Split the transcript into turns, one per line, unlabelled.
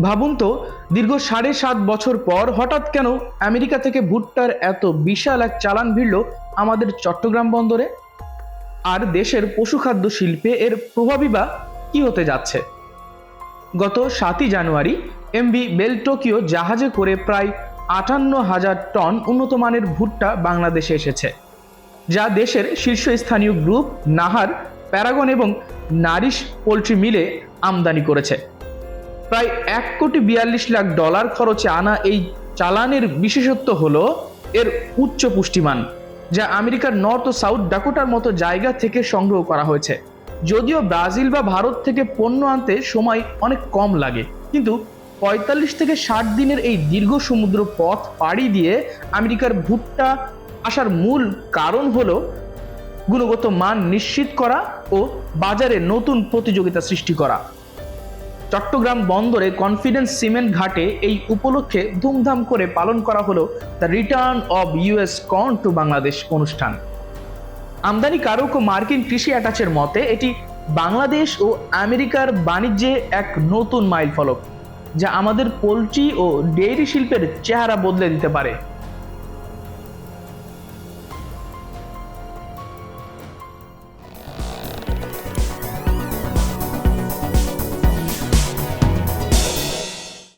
ভাবুন তো, দীর্ঘ সাড়ে সাত বছর পর হঠাৎ কেন আমেরিকা থেকে ভুট্টার এত বিশাল এক চালান ভিড়ল আমাদের চট্টগ্রাম বন্দরে? আর দেশের পশুখাদ্য শিল্পে এর প্রভাবই বা কি হতে যাচ্ছে? গত সাতই জানুয়ারি, এমবি বেল টোকিও জাহাজে করে প্রায় আটান্ন হাজার টন উন্নত মানের ভুট্টা বাংলাদেশে এসেছে, যা দেশের শীর্ষস্থানীয় গ্রুপ নাহার, প্যারাগন এবং নারিশ পোলট্রি মিলে আমদানি করেছে। প্রায় এক কোটি বিয়াল্লিশ লাখ ডলার খরচে আনা এই চালানের বিশেষত্ব হল এর উচ্চ পুষ্টিমান, যা আমেরিকার নর্থ ও সাউথ ডাকোটার মতো জায়গা থেকে সংগ্রহ করা হয়েছে। যদিও ব্রাজিল বা ভারত থেকে পণ্য আনতে সময় অনেক কম লাগে, কিন্তু পঁয়তাল্লিশ থেকে ষাট দিনের এই দীর্ঘ সমুদ্র পথ পাড়ি দিয়ে আমেরিকার ভুট্টা আসার মূল কারণ হলো গুণগত মান নিশ্চিত করা ও বাজারে নতুন প্রতিযোগিতা সৃষ্টি করা। চট্টগ্রাম বন্দরে কনফিডেন্স সিমেন্ট ঘাটে এই উপলক্ষে ধুমধাম করে পালন করা হলো the return of US corn to Bangladesh অনুষ্ঠান। আমদানিকারক ও মার্কিন কৃষি অ্যাটাচের মতে, এটি বাংলাদেশ ও আমেরিকার বাণিজ্যে এক নতুন মাইল ফলক যা আমাদের পোলট্রি ও ডেইরি শিল্পের চেহারা বদলে দিতে পারে।